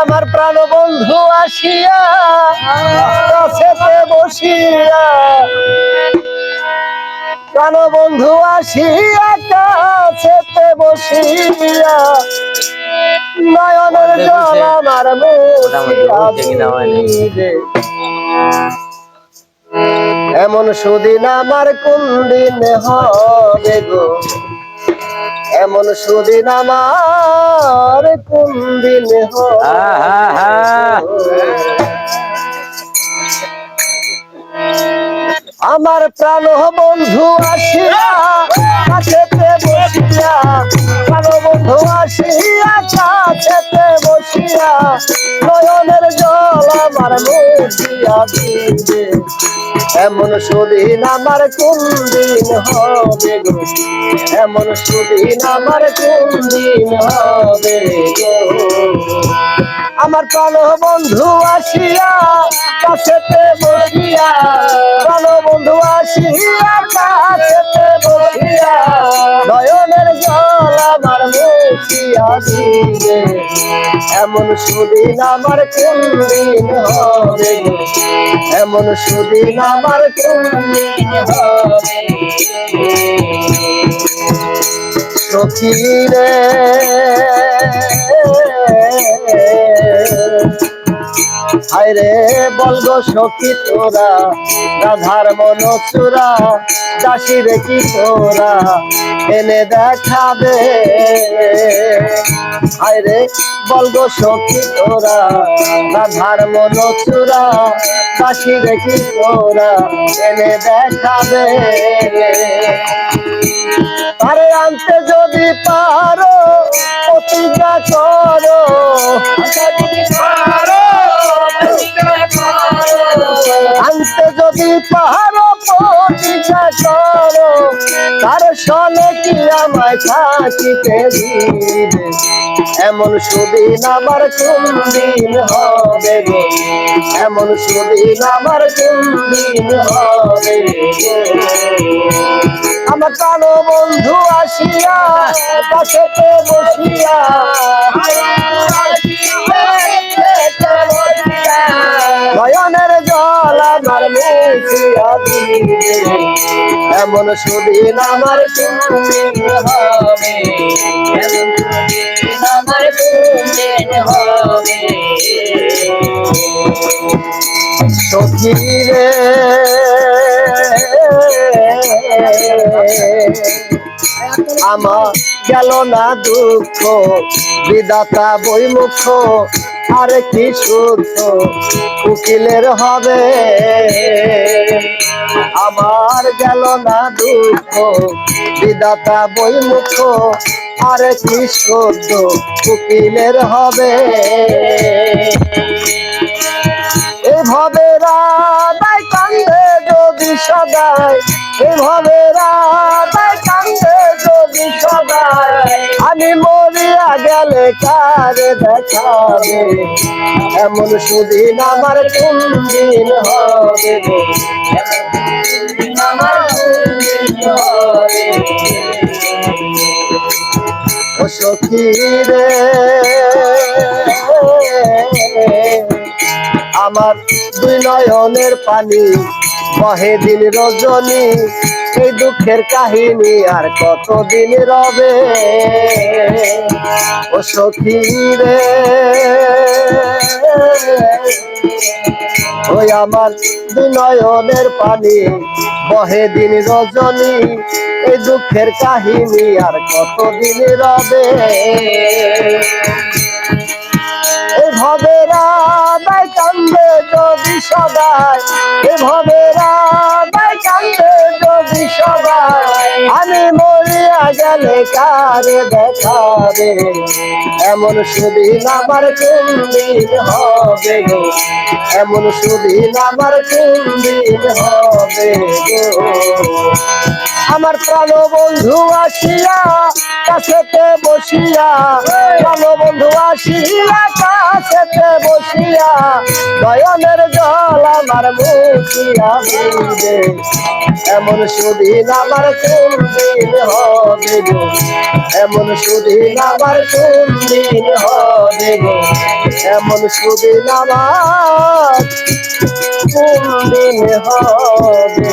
আমার প্রাণ বন্ধু আসিয়া কাছেতে বসিয়া প্রাণ বন্ধু আসিয়া কাছেতে বসিয়া নয়নের জল আমার এমন সুদিন আমার কোন দিন হবে গো। এমন সুদিন আমার কোন দিন আমার প্রাণ বন্ধু আসিয়া এমন সুদিন আমার কোন দিন হবে গো? এমন সুদিন আমার কোন দিন হবে গো? আমার প্রাণ বন্ধু আসিয়া কাছেতে বসিয়া, প্রাণ বন্ধু আসিয়া কাছেতে এমন সুদিন আমার কোন দিন হবে? এমন সুদিন আমার কোন দিন হবে? সখী রে হায়রে বলগো সখী তোরা, রাধার মন চূড়া দাসী রে কি তোরা, এনে দেখাবে। হায়রে বলগো সখী তোরা, রাধার মন চূড়া দাসী রে কি তোরা, এনে দেখাবে। আরে আনতে যদি পারো করো তার সনে কি আমায় থাকিতে দিবে? এমন সুদিন আমার কোন দিন হবে গো এমন সুদিন আমার কোন দিন হবে আমার প্রাণ বন্ধু আসিয়া কাছেতে বসিয়া এমন সুদিন আমার আমার সখী রে আমার গেল না দুঃখ, বিদাতা বইমুখ আর কি সুখ, উকিলের হবে। আমার গেল না দুঃখ। বিদাতা বইমুখ আর কি উকিলের হবে? এভাবে রাধায় কান্দে যদি সদায় এভাবে রাধায় কান্দে যদি সদায় আমি মরিয়া গেলে কারে দেখাবে এমন সুদিন আমার কোন দিন হবে সখী আমার দুই নয়নের পানি, বহে দিন রজনী, এই দুঃখের কাহিনী আর কতদিন রবে? ও সখী রে, ওই আমার দুই নয়নের পানি, বহে দিন রজনী এই দুঃখের কাহিনী আর কতদিন রবে? এভাবে রাধায় কান্দে যদি সদায় এভাবে গেলে কারে দেখাবে? এমন সুদিন আমার দিন হবে? এমন সুদিন আমার দিন হবে আমার প্রাণ বন্ধু আসিয়া কাছেতে বসিয়া প্রাণ বন্ধু আসিয়া কাছেতে বসিয়া, নয়নের জল আমার মুখিয়া এমন সুদিন আমার কোন হবে হবে গো এমন সুদিন আমার কোনদিন হবে গো? এমন সুদিন আমার কোনদিন হবে